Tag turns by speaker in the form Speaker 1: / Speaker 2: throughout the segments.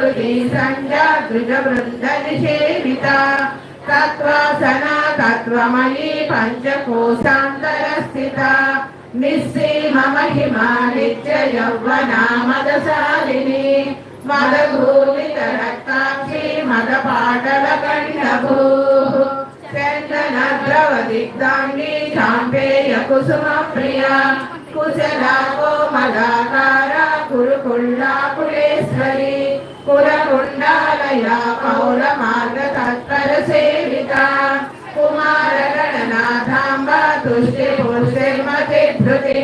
Speaker 1: స్మృతి సంధ్యా బృంద నిషేవిత తత్వాసనా తత్వమయీ పంచకోశాంతర స్థిత నిస్సీమ మహిమా నిత్య యౌవనా మదశాలిని మదభూమిత రక్తాక్షి మద పాటల కంఠభూ చందన ద్రవ దిగ్ధాంగి చాంపేయ కుసుమ ప్రియ కుశలా కోమలాకార కురుకుండా కులేశ్వరి కులకుండాలయ పౌర మార్గ తత్పర సేవిత కుమార గణనాథాంబ తుష్టి పుష్టిమతి ధృతి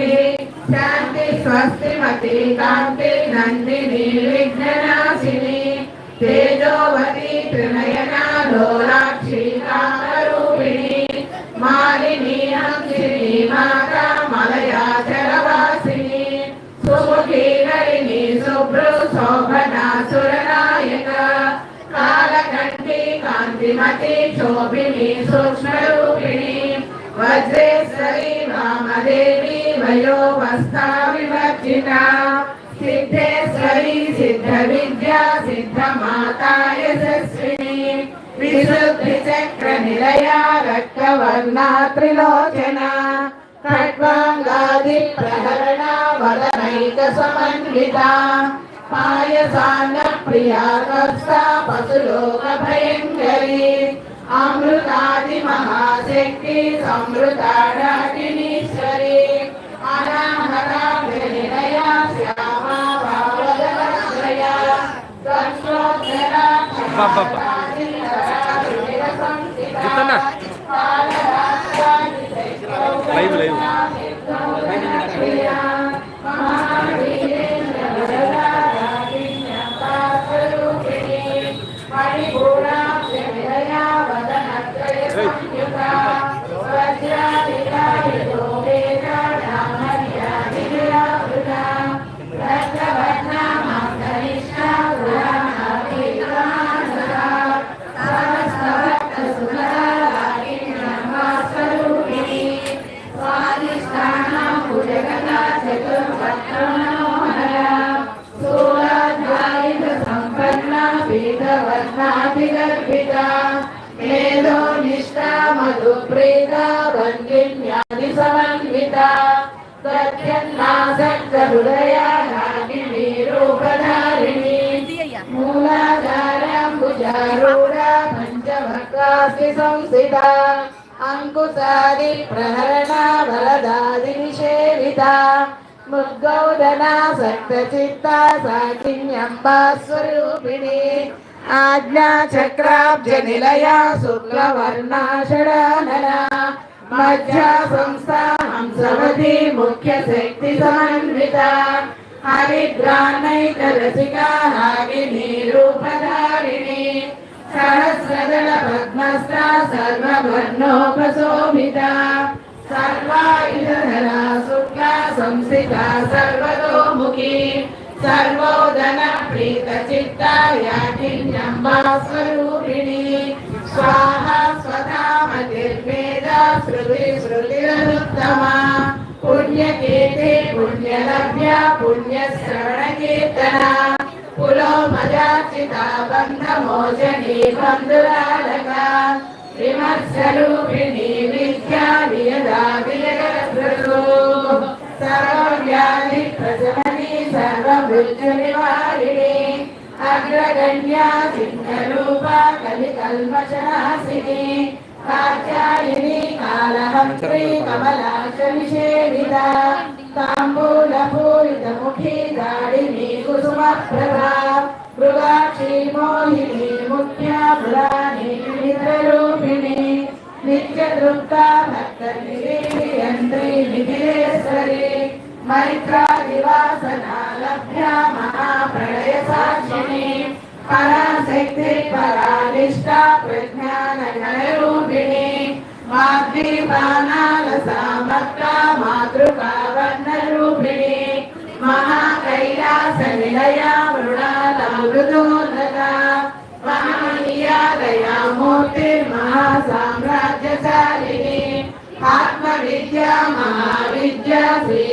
Speaker 1: శాంతి స్వస్తి మతి కాంతి నందిని విఘ్ననాశిని తేజోవతి త్రినయనా లోల కాంతిమతి శోభిని సూక్ష్మరూపిణి వజ్రేశ్వరి వామదేవి వయోవస్థా వివర్జిత సిద్ధేశ్వరి సిద్ధ విద్యా సిద్ధ మాతా యశస్విని విశుద్ధి చక్ర నిలయ రక్తవర్ణ త్రిలోచన ఖడ్వాంగాది ప్రహరణ వదనైక సమన్విత पायसान प्रिया कक्षा अमृता अमृतादि महाशक्ति समृताडाकिनीश्वरी
Speaker 2: अनाहरा श्यामा भावदया जितना
Speaker 1: పీఠవర్ణాధిగర్భిత మేధో నిష్ట మధుప్రీత భంగిన్యాది సమన్విత ప్రత్యన్నాసక్త హృదయ రాగిణి రూపధారిణి మూలాధారంబుజారూఢ పంచభక్తాస్తి సంస్థిత అంకుశాది ప్రహరణ బలదాది నిషేవిత. ముద్గౌదనా సక్త చిత్త సాకిన్యంబా స్వరూపిణి ఆజ్ఞా చక్రాబ్జ నిలయ శుక్లవర్ణ షడానన మధ్య సంస్థ హంసవతి ముఖ్య శక్తి సమన్విత హరిద్రానైక రసిక హాగిని సర్వోదన ప్రీత చిత్త యాకిన్యంబా స్వరూపిణి స్వాహ స్వధామతిర్వేద శృతి శృతిరుత్తమ పుణ్యకీర్తి పుణ్యలభ్య పుణ్యశ్రవణ కీర్తన పులోమజాచిత బంధమోచని బంధురాలక విమర్శరూపిణి విద్యా వియదా వియగరసృ సర్వమృత్యు అగ్రగణ్యా సింహరూప కలి కల్మషనాశిని కాత్యాయని కాళహస్త్రి కమలాక్ష నిషేధిత తాంబూల పూరిత ముఖి దాడిని కుసుమ ప్రభా మృగాక్షి మోహిని ముఖ్య పురాణి నిద్రరూపిణి నిత్య తృప్త భక్త నిరేయంత్రి నిధిరేశ్వరి మైత్రా మైత్రాదివాసనా లభ్య మహాప్రళయ సాక్షిణి పరాశక్తి పరానిష్ట ప్రజ్ఞాన గణరూపిణి మాద్వీపానాల సామత్త మాతృకా వర్ణ రూపిణి మహాకైలాస నిలయ మృణాలమృతోన్నత మహనీయాదయామూర్తి మహాసామ్రాజ్యశాలిని ఆత్మ విద్య మహావిద్య శ్రీ